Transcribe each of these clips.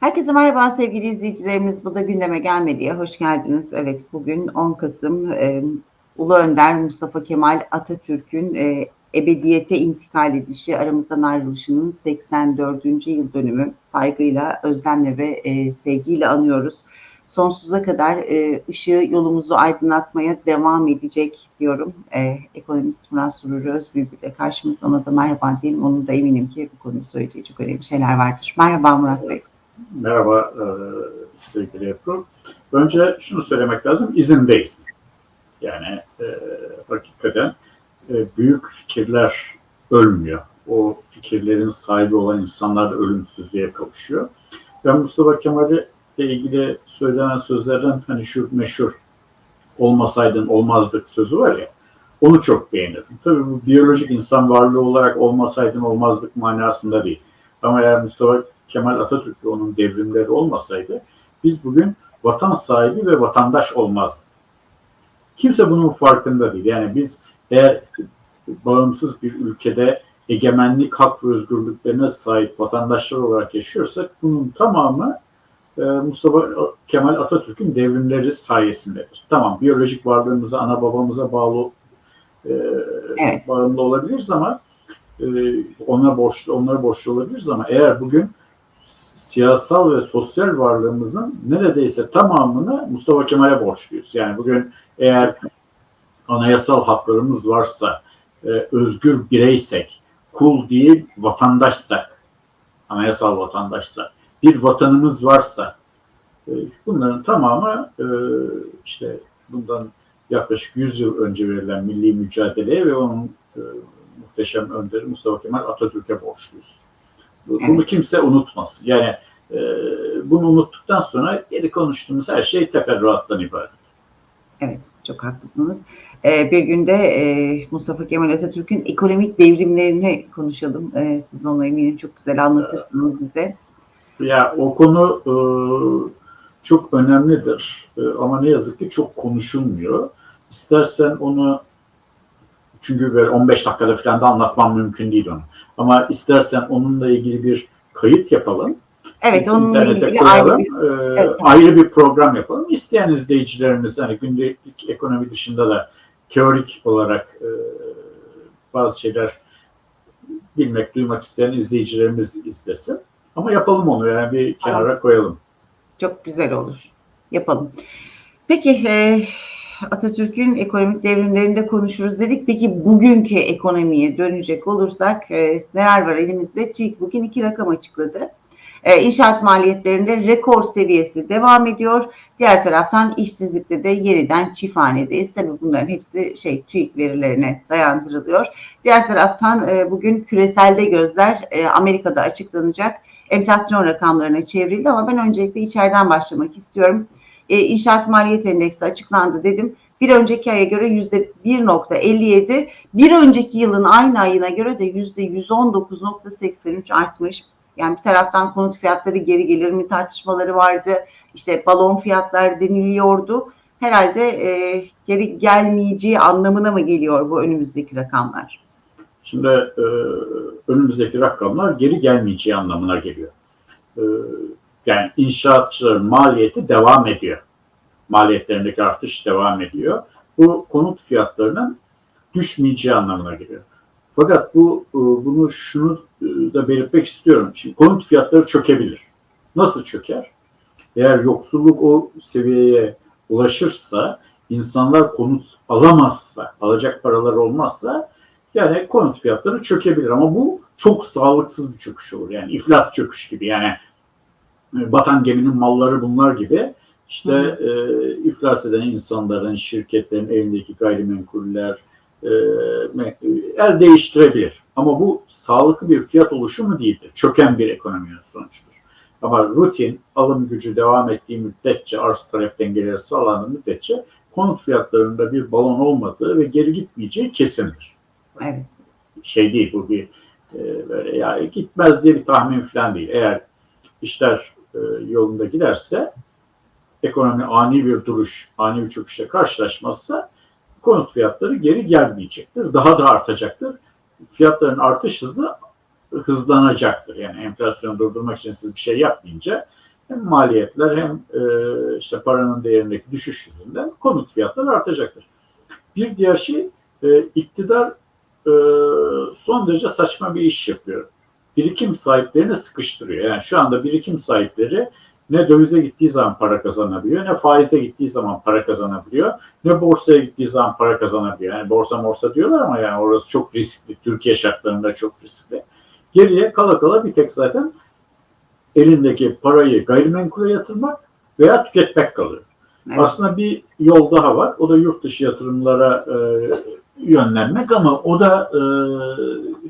Herkese merhaba sevgili izleyicilerimiz. Bu da gündeme gelmediye hoş geldiniz. Evet bugün 10 Kasım e, Ulu Önder Mustafa Kemal Atatürk'ün e, ebediyete intikal edişi, aramızdan ayrılışının 84. yıl dönümü. Saygıyla, özlemle ve e, sevgiyle anıyoruz. Sonsuza kadar e, ışığı yolumuzu aydınlatmaya devam edecek diyorum. E, ekonomist Murat Sururi Özbülbül de karşımızda ona da merhaba diyelim. Onun da eminim ki bu konuyu söyleyeceği çok önemli şeyler vardır. Merhaba Murat Bey. Merhaba e, sevgili Ebru. Önce şunu söylemek lazım, izindeyiz. Yani e, hakikaten e, büyük fikirler ölmüyor. O fikirlerin sahibi olan insanlar da ölümsüzlüğe kavuşuyor. Ben Mustafa Kemal'e ilgili söylenen sözlerden hani şu meşhur olmasaydın olmazdık sözü var ya, onu çok beğenirdim. Tabii bu biyolojik insan varlığı olarak olmasaydın olmazdık manasında değil. Ama eğer Mustafa Kemal Atatürk ve onun devrimleri olmasaydı biz bugün vatan sahibi ve vatandaş olmazdık. Kimse bunun farkında değil. Yani biz eğer bağımsız bir ülkede egemenlik, hak ve özgürlüklerine sahip vatandaşlar olarak yaşıyorsak bunun tamamı e, Mustafa Kemal Atatürk'ün devrimleri sayesindedir. Tamam biyolojik varlığımıza, ana babamıza bağlı e, evet. bağımlı olabiliriz ama e, ona borçlu, onlara borçlu olabiliriz ama eğer bugün siyasal ve sosyal varlığımızın neredeyse tamamını Mustafa Kemal'e borçluyuz. Yani bugün eğer anayasal haklarımız varsa, e, özgür bireysek, kul değil vatandaşsak, anayasal vatandaşsak, bir vatanımız varsa, e, bunların tamamı e, işte bundan yaklaşık 100 yıl önce verilen milli mücadeleye ve onun e, muhteşem önderi Mustafa Kemal Atatürk'e borçluyuz. Bunu kimse unutmasın. Yani e, bunu unuttuktan sonra geri konuştuğumuz her şey teferruattan ibaret. Evet, çok haklısınız. Ee, bir günde e, Mustafa Kemal Atatürk'ün ekonomik devrimlerini konuşalım. Ee, siz onu eminim çok güzel anlatırsınız bize. Ya o konu e, çok önemlidir e, ama ne yazık ki çok konuşulmuyor. İstersen onu çünkü böyle 15 dakikada falan da anlatmam mümkün değil onu. Ama istersen onunla ilgili bir kayıt yapalım. Evet, onunla ilgili koyalım, ayrı bir, e, evet, ayrı bir program yapalım. İsteyen izleyicilerimiz hani gündelik ekonomi dışında da teorik olarak e, bazı şeyler bilmek, duymak isteyen izleyicilerimiz izlesin. Ama yapalım onu yani bir kenara koyalım. Çok güzel olur. Yapalım. Peki e, Atatürk'ün ekonomik devrimlerinde konuşuruz dedik. Peki bugünkü ekonomiye dönecek olursak e, neler var elimizde? TÜİK bugün iki rakam açıkladı. E, inşaat maliyetlerinde rekor seviyesi devam ediyor. Diğer taraftan işsizlikte de yeniden çifthanedeyiz. Tabii bunların hepsi şey TÜİK verilerine dayandırılıyor. Diğer taraftan e, bugün küreselde gözler e, Amerika'da açıklanacak enflasyon rakamlarına çevrildi ama ben öncelikle içeriden başlamak istiyorum. E, inşaat maliyet endeksi açıklandı dedim. Bir önceki aya göre yüzde 1.57, bir önceki yılın aynı ayına göre de yüzde 119.83 artmış. Yani bir taraftan konut fiyatları geri gelir mi tartışmaları vardı. İşte balon fiyatlar deniliyordu. Herhalde e, geri gelmeyeceği anlamına mı geliyor bu önümüzdeki rakamlar? Şimdi e, önümüzdeki rakamlar geri gelmeyeceği anlamına geliyor. E, yani inşaatçıların maliyeti devam ediyor. Maliyetlerindeki artış devam ediyor. Bu konut fiyatlarının düşmeyeceği anlamına geliyor. Fakat bu e, bunu şunu e, da belirtmek istiyorum. Şimdi konut fiyatları çökebilir. Nasıl çöker? Eğer yoksulluk o seviyeye ulaşırsa, insanlar konut alamazsa, alacak paraları olmazsa yani konut fiyatları çökebilir ama bu çok sağlıksız bir çöküş olur. Yani iflas çöküş gibi. Yani batan geminin malları bunlar gibi işte e, iflas eden insanların, şirketlerin elindeki gayrimenkuller e, el değiştirebilir. Ama bu sağlıklı bir fiyat oluşumu değildir. Çöken bir ekonominin sonucudur. Ama rutin alım gücü devam ettiği müddetçe, arz talep dengeleri sağlandığı müddetçe konut fiyatlarında bir balon olmadığı ve geri gitmeyeceği kesindir. Evet. Şey değil bu bir e, böyle ya gitmez diye bir tahmin falan değil. Eğer işler e, yolunda giderse ekonomi ani bir duruş, ani bir çöküşle karşılaşmazsa konut fiyatları geri gelmeyecektir. Daha da artacaktır. Fiyatların artış hızı hızlanacaktır. Yani enflasyonu durdurmak için siz bir şey yapmayınca hem maliyetler hem e, işte paranın değerindeki düşüş yüzünden konut fiyatları artacaktır. Bir diğer şey e, iktidar e, son derece saçma bir iş yapıyor. Birikim sahiplerini sıkıştırıyor. Yani şu anda birikim sahipleri ne dövize gittiği zaman para kazanabiliyor, ne faize gittiği zaman para kazanabiliyor, ne borsaya gittiği zaman para kazanabiliyor. Yani borsa morsa diyorlar ama yani orası çok riskli. Türkiye şartlarında çok riskli. Geriye kala kala bir tek zaten elindeki parayı gayrimenkule yatırmak veya tüketmek kalıyor. Evet. Aslında bir yol daha var. O da yurt dışı yatırımlara e, yönlenmek ama o da e,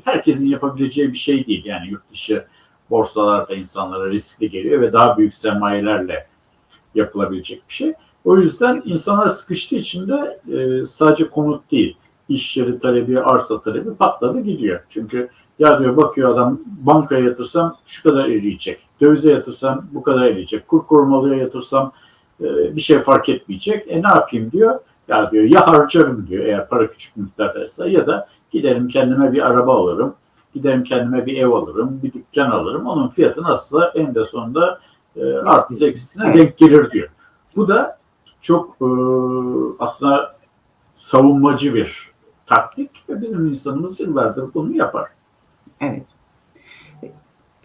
herkesin yapabileceği bir şey değil. Yani yurt dışı borsalarda insanlara riskli geliyor ve daha büyük sermayelerle yapılabilecek bir şey. O yüzden insanlar sıkıştığı için de e, sadece konut değil, iş yeri talebi, arsa talebi patladı gidiyor. Çünkü ya diyor bakıyor adam bankaya yatırsam şu kadar eriyecek, dövize yatırsam bu kadar eriyecek, kur korumalıya yatırsam e, bir şey fark etmeyecek. E ne yapayım diyor. Ya diyor ya harcarım diyor eğer para küçük miktardaysa ya da giderim kendime bir araba alırım. Giderim kendime bir ev alırım, bir dükkan alırım. Onun fiyatı nasılsa en de sonunda e, artısı eksisine denk gelir diyor. Bu da çok e, aslında savunmacı bir taktik ve bizim insanımız yıllardır bunu yapar. Evet.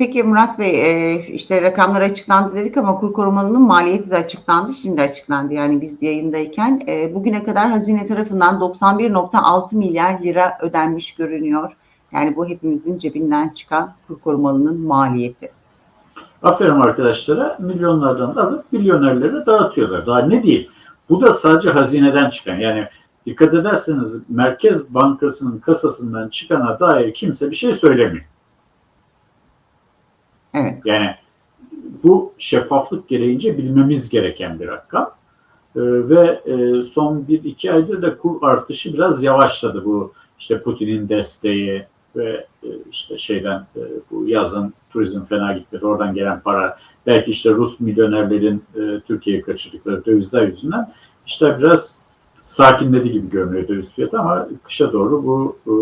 Peki Murat Bey, e, işte rakamlar açıklandı dedik ama kur korumalının maliyeti de açıklandı. Şimdi açıklandı yani biz yayındayken. E, bugüne kadar hazine tarafından 91.6 milyar lira ödenmiş görünüyor. Yani bu hepimizin cebinden çıkan kur korumalının maliyeti. Aferin arkadaşlara milyonlardan alıp milyonerlere dağıtıyorlar. Daha ne diyeyim? Bu da sadece hazineden çıkan. Yani dikkat ederseniz Merkez Bankası'nın kasasından çıkana dair kimse bir şey söylemiyor. Evet. Yani bu şeffaflık gereğince bilmemiz gereken bir rakam. Ee, ve e, son bir iki aydır da kur artışı biraz yavaşladı bu işte Putin'in desteği ve e, işte şeyden e, bu yazın turizm fena gitmedi oradan gelen para belki işte Rus milyonerlerin e, Türkiye'ye kaçırdıkları dövizler yüzünden işte biraz sakinledi gibi görünüyor döviz fiyatı ama kışa doğru bu e,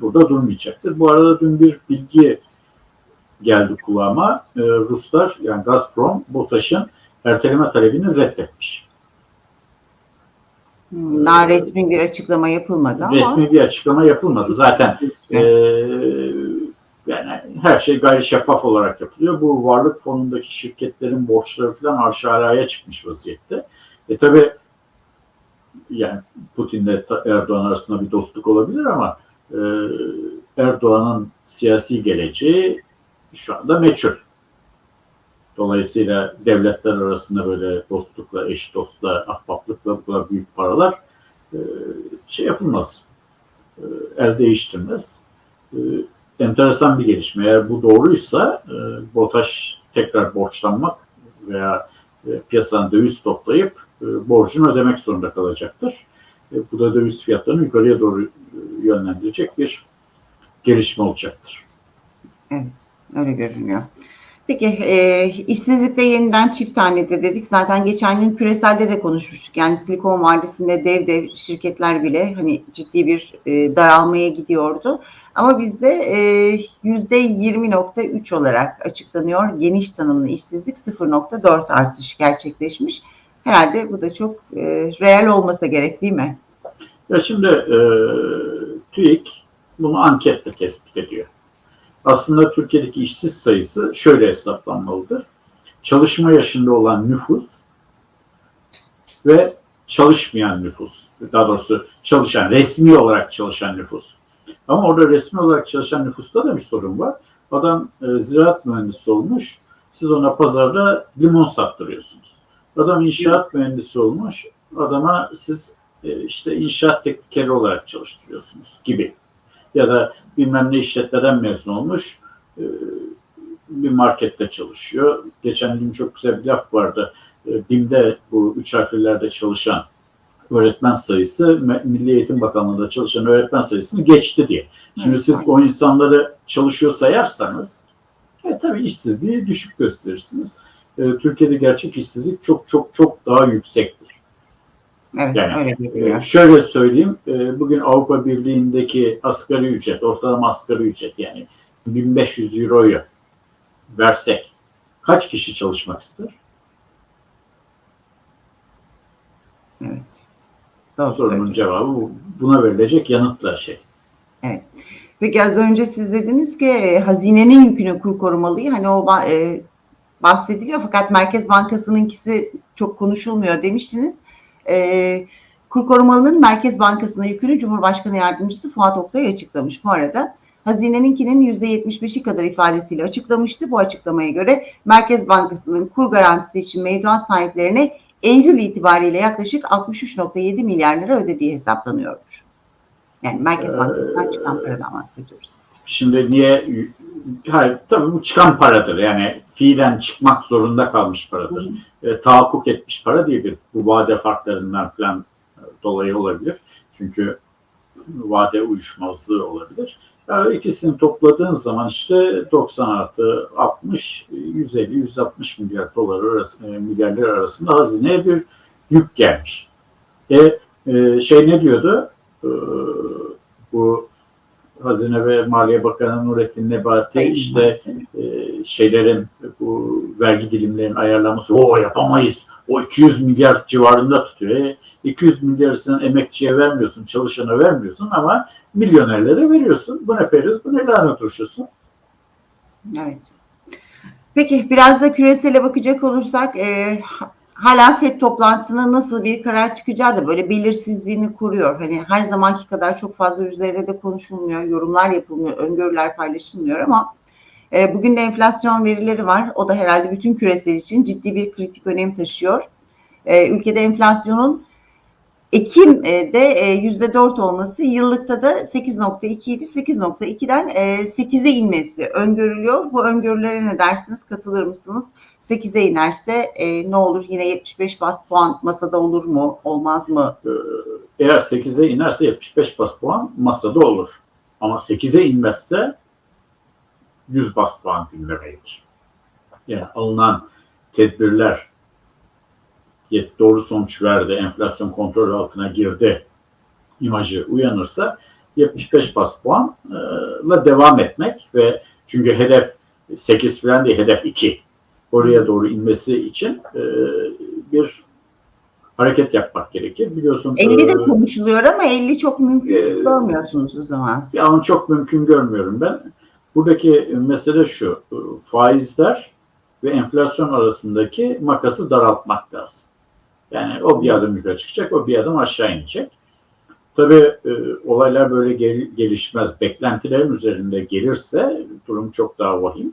burada durmayacaktır. Bu arada dün bir bilgi geldi kulağıma. E, Ruslar yani Gazprom BOTAŞ'ın erteleme talebini reddetmiş. Hmm, Daha resmi bir açıklama yapılmadı ama Resmi bir açıklama yapılmadı. Zaten e, yani her şey gayri şeffaf olarak yapılıyor. Bu varlık fonundaki şirketlerin borçları falan aşağıya çıkmış vaziyette. E tabi yani Putin'le Erdoğan arasında bir dostluk olabilir ama e, Erdoğan'ın siyasi geleceği şu anda meçhul. Dolayısıyla devletler arasında böyle dostlukla, eş dostla, ahbaplıkla bu kadar büyük paralar e, şey yapılmaz. E, el değiştirmez. E, enteresan bir gelişme. Eğer bu doğruysa BOTAŞ tekrar borçlanmak veya piyasadan döviz toplayıp borcunu ödemek zorunda kalacaktır. Bu da döviz fiyatlarını yukarıya doğru yönlendirecek bir gelişme olacaktır. Evet, öyle görünüyor. Peki, e, işsizlikte yeniden çift hanede dedik. Zaten geçen gün küreselde de konuşmuştuk. Yani Silikon Vadisi'nde dev dev şirketler bile hani ciddi bir e, daralmaya gidiyordu. Ama bizde e, yüzde 20.3 olarak açıklanıyor. Geniş tanımlı işsizlik 0.4 artış gerçekleşmiş. Herhalde bu da çok e, reel olmasa gerek değil mi? Ya şimdi e, TÜİK bunu anketle tespit ediyor. Aslında Türkiye'deki işsiz sayısı şöyle hesaplanmalıdır. Çalışma yaşında olan nüfus ve çalışmayan nüfus. Daha doğrusu çalışan, resmi olarak çalışan nüfus. Ama orada resmi olarak çalışan nüfusta da bir sorun var. Adam e, ziraat mühendisi olmuş. Siz ona pazarda limon sattırıyorsunuz. Adam inşaat mühendisi olmuş. Adama siz e, işte inşaat teknikeri olarak çalıştırıyorsunuz gibi. Ya da bilmem ne işletmeden mezun olmuş e, bir markette çalışıyor. Geçen gün çok güzel bir laf vardı. E, BİM'de bu üç harflerde çalışan öğretmen sayısı Milli Eğitim Bakanlığı'nda çalışan öğretmen sayısını geçti diye. Şimdi siz o insanları çalışıyor sayarsanız e, tabii işsizliği düşük gösterirsiniz. E, Türkiye'de gerçek işsizlik çok çok çok daha yüksektir. Evet, Yani, öyle görünüyor. Şöyle söyleyeyim, e, bugün Avrupa Birliği'ndeki asgari ücret, ortalama asgari ücret yani 1500 euroyu versek kaç kişi çalışmak ister? Evet. Doğru Sorunun söylüyorsun. cevabı bu. Buna verilecek yanıtla şey. Peki az önce siz dediniz ki e, hazinenin yükünü kur korumalı. Hani o ba- e, bahsediliyor fakat Merkez Bankası'nınkisi çok konuşulmuyor demiştiniz. E, kur korumalının Merkez Bankası'na yükünü Cumhurbaşkanı Yardımcısı Fuat Oktay açıklamış bu arada. Hazineninkinin %75'i kadar ifadesiyle açıklamıştı. Bu açıklamaya göre Merkez Bankası'nın kur garantisi için mevduat sahiplerine Eylül itibariyle yaklaşık 63.7 milyar lira ödediği hesaplanıyormuş. Yani Merkez Ee, Bankası'ndan çıkan paradan bahsediyoruz. Şimdi niye? Hayır, tabii bu çıkan paradır. Yani fiilen çıkmak zorunda kalmış paradır. E, tahakkuk etmiş para değildir. Bu vade farklarından falan e, dolayı olabilir. Çünkü vade uyuşmazlığı olabilir. Yani ikisini topladığın zaman işte 90 artı 60, 150, 160 milyar dolar arası, e, milyarlar arasında hazineye bir yük gelmiş. E, e, şey ne diyordu? E, bu Hazine ve Maliye Bakanı Nurettin Nebati Sayın işte e, şeylerin bu vergi dilimlerinin ayarlaması o yapamayız. O 200 milyar civarında tutuyor. E, 200 milyarısını emekçiye vermiyorsun, çalışana vermiyorsun ama milyonerlere veriyorsun. Bu ne periz, bu ne lanet turşusu. Evet. Peki biraz da küresele bakacak olursak e, hala FED toplantısına nasıl bir karar çıkacağı da böyle belirsizliğini kuruyor. Hani her zamanki kadar çok fazla üzerine de konuşulmuyor, yorumlar yapılmıyor, öngörüler paylaşılmıyor ama e, bugün de enflasyon verileri var. O da herhalde bütün küresel için ciddi bir kritik önem taşıyor. E, ülkede enflasyonun Ekim'de e, yüzde dört olması, yıllıkta da 8.2 idi. 8.2'den 8'e inmesi öngörülüyor. Bu öngörülere ne dersiniz? Katılır mısınız? 8'e inerse e, ne olur? Yine 75 bas puan masada olur mu? Olmaz mı? Ee, Eğer 8'e inerse 75 bas puan masada olur. Ama 8'e inmezse 100 bas puan gündeme gelir. Yani alınan tedbirler doğru sonuç verdi, enflasyon kontrol altına girdi imajı uyanırsa 75 bas puanla devam etmek ve çünkü hedef 8 falan değil hedef 2 oraya doğru inmesi için e, bir hareket yapmak gerekir. Biliyorsun 50 de e, konuşuluyor ama 50 çok mümkün Ee, görmüyorsunuz o zaman. ya onu çok mümkün görmüyorum ben. Buradaki mesele şu, e, faizler ve enflasyon arasındaki makası daraltmak lazım. Yani o bir adım yukarı çıkacak, o bir adım aşağı inecek. Tabii e, olaylar böyle gel- gelişmez. Beklentilerin üzerinde gelirse durum çok daha vahim.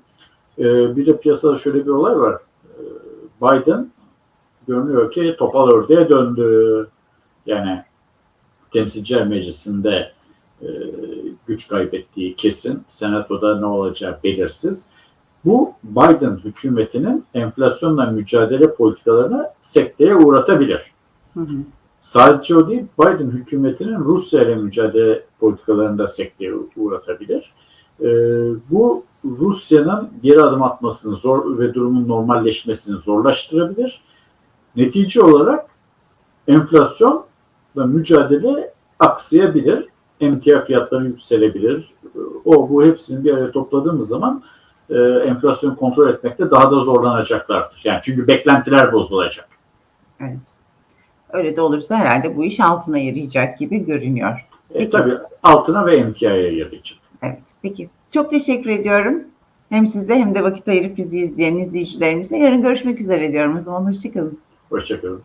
E, bir de piyasada şöyle bir olay var. E, Biden görünüyor ki topal ördeğe döndü. Yani Temsilciler Meclisi'nde e, güç kaybettiği kesin. Senatoda ne olacağı belirsiz. Bu Biden hükümetinin enflasyonla mücadele politikalarını sekteye uğratabilir. Hı hı. Sadece o değil, Biden hükümetinin Rusya ile mücadele politikalarını da sekteye uğratabilir. Ee, bu Rusya'nın geri adım atmasını zor ve durumun normalleşmesini zorlaştırabilir. Netice olarak enflasyonla mücadele aksayabilir. Emtia fiyatları yükselebilir. O bu hepsini bir araya topladığımız zaman e, enflasyon kontrol etmekte daha da zorlanacaklardır. Yani çünkü beklentiler bozulacak. Evet. Öyle de olursa herhalde bu iş altına yarayacak gibi görünüyor. E, Peki. tabii altına ve emtiaya yarayacak. Evet, peki. Çok teşekkür ediyorum. Hem size hem de vakit ayırıp bizi izleyen izleyicilerimize. Yarın görüşmek üzere diyorum o zaman. Hoşçakalın. Hoşçakalın.